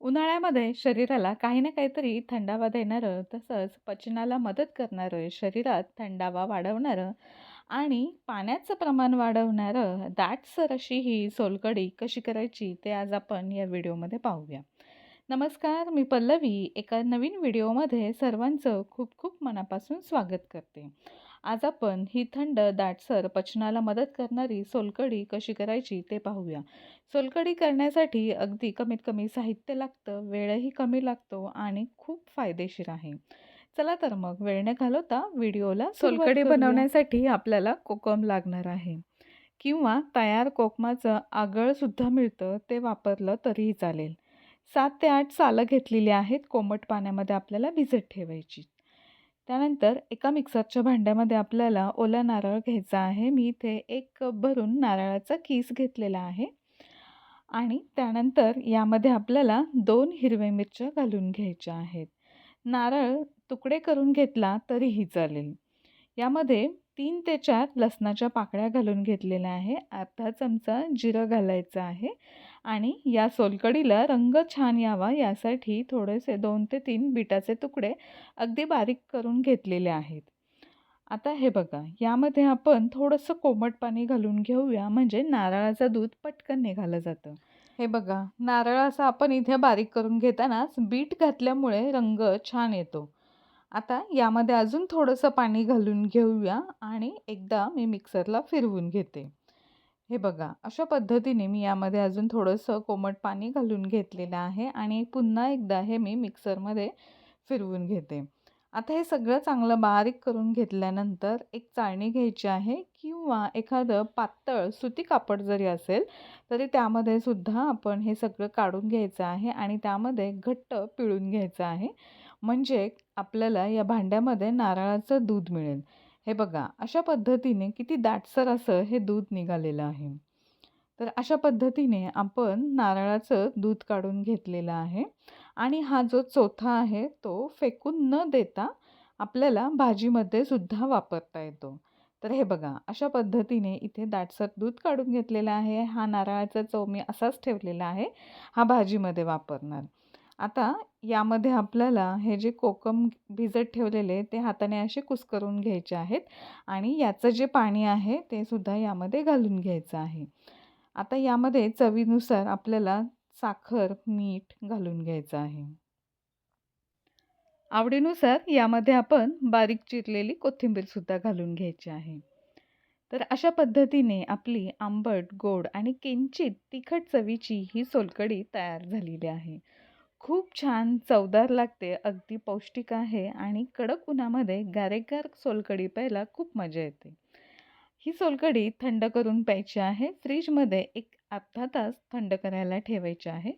उन्हाळ्यामध्ये शरीराला काही ना काहीतरी थंडावा देणारं, तसंच पचनाला मदत करणारं, शरीरात थंडावा वाढवणारं आणि पाण्याचं प्रमाण वाढवणारं दाटसर अशी ही सोलकढी कशी करायची ते आज आपण या व्हिडिओमध्ये पाहूया. नमस्कार, मी पल्लवी एका नवीन व्हिडिओमध्ये सर्वांचं खूप खूप मनापासून स्वागत करते. आज आपण ही थंड, दाटसर, पचनाला मदत करणारी सोलकढी कशी करायची ते पाहूया. सोलकढी करण्यासाठी अगदी कमीत कमी साहित्य लागतं, वेळही कमी लागतो आणि खूप फायदेशीर आहे. चला तर मग वेळ न घालवता व्हिडिओला सोलकढी बनवण्यासाठी आपल्याला कोकम लागणार आहे किंवा तयार कोकमाचं आगळसुद्धा मिळतं, ते वापरलं तरीही चालेल. 7 ते 8 सालं घेतलेली आहेत, कोमट पाण्यामध्ये आपल्याला भिजत ठेवायची. त्यानंतर एका मिक्सरच्या भांड्यामध्ये आपल्याला ओला नारळ घ्यायचा आहे. मी इथे एक कप भरून नारळाचा कीस घेतलेला आहे आणि त्यानंतर यामध्ये आपल्याला दोन हिरव्या मिरच्या घालून घ्यायच्या आहेत. नारळ तुकडे करून घेतला तरीही चालेल. यामध्ये तीन ते चार लसणाच्या पाकळ्या घालून घेतलेल्या आहे. अर्धा चमचा जिरं घालायचं आहे आणि या सोलकढीला रंग छान यावा यासाठी थोडेसे दोन ते तीन बीटाचे तुकडे अगदी बारीक करून घेतलेले आहेत. आता हे बघा, यामध्ये आपण थोडंसं कोमट पाणी घालून घेऊया म्हणजे नारळाचं दूध पटकन निघालं जातं. हे बघा, नारळ आपण इथे बारीक करून घेतानाच बीट घातल्यामुळे रंग छान येतो. आता यामध्ये अजून थोडंसं पाणी घालून घेऊया आणि एकदा मी मिक्सरला फिरवून घेते. हे बघा, अशा पद्धतीने मी यामध्ये अजून थोडंसं कोमट पाणी घालून घेतलेलं आहे आणि पुन्हा एकदा हे मी मिक्सरमध्ये फिरवून घेते. आता हे सगळं चांगलं बारीक करून घेतल्यानंतर एक चाळणी घ्यायची आहे किंवा एखादं पातळ सुती कापड जरी असेल तरी त्यामध्ये सुद्धा आपण हे सगळं काढून घ्यायचं आहे आणि त्यामध्ये घट्ट पिळून घ्यायचं आहे. म्हणजे आपल्याला या भांड्यामध्ये नारळाचं दूध मिळेल. हे बघा, अशा पद्धतीने किती दाटसर असं हे दूध निघालेलं आहे. तर अशा पद्धतीने आपण नारळाचं दूध काढून घेतलेलं आहे आणि हा जो चोथा आहे तो फेकून न देता आपल्याला भाजीमध्ये सुद्धा वापरता येतो. तर हे बघा, अशा पद्धतीने इथे दाटसर दूध काढून घेतलेलं आहे. हा नारळाचा चव मी असाच ठेवलेला आहे. हा भाजीमध्ये वापरणार. आता यामध्ये आपल्याला हे जे कोकम भिजत ठेवलेले ते हाताने असे कुस्करून घ्यायचे आहेत आणि याचं जे पाणी आहे ते सुद्धा यामध्ये घालून घ्यायचं आहे. आता यामध्ये चवीनुसार आपल्याला साखर, मीठ घालून घ्यायचं आहे. आवडीनुसार यामध्ये आपण बारीक चिरलेली कोथिंबीरसुद्धा घालून घ्यायची आहे. तर अशा पद्धतीने आपली आंबट, गोड आणि किंचित तिखट चवीची ही सोलकढी तयार झालेली आहे. खूप छान चवदार लागते, अगदी पौष्टिक आहे आणि कडक उन्हामध्ये गारेगार सोलकढी प्यायला खूप मजा येते. ही सोलकढी थंड करून प्यायची आहे. फ्रीजमध्ये एक अर्धा तास थंड करायला ठेवायची आहे.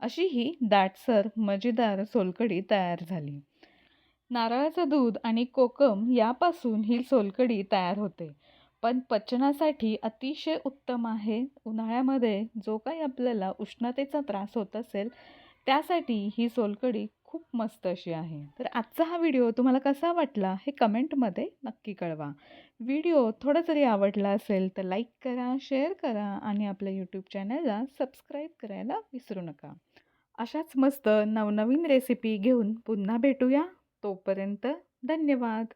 अशी ही दाटसर, मजेदार सोलकढी तयार झाली. नारळाचं दूध आणि कोकम यापासून ही सोलकढी तयार होते. पण पचनासाठी अतिशय उत्तम आहे. उन्हाळ्यामध्ये जो काही आपल्याला उष्णतेचा त्रास होत असेल, त्यासाठी ही सोलकढी खूप मस्त अशी आहे. तर आजचा हा व्हिडिओ तुम्हाला कसा वाटला हे कमेंटमध्ये नक्की कळवा. व्हिडिओ थोडा जरी आवडला असेल तर लाईक करा, शेअर करा आणि आपल्या यूट्यूब चॅनलला सबस्क्राईब करायला विसरू नका. अशाच मस्त नवनवीन रेसिपी घेऊन पुन्हा भेटूया. तोपर्यंत धन्यवाद.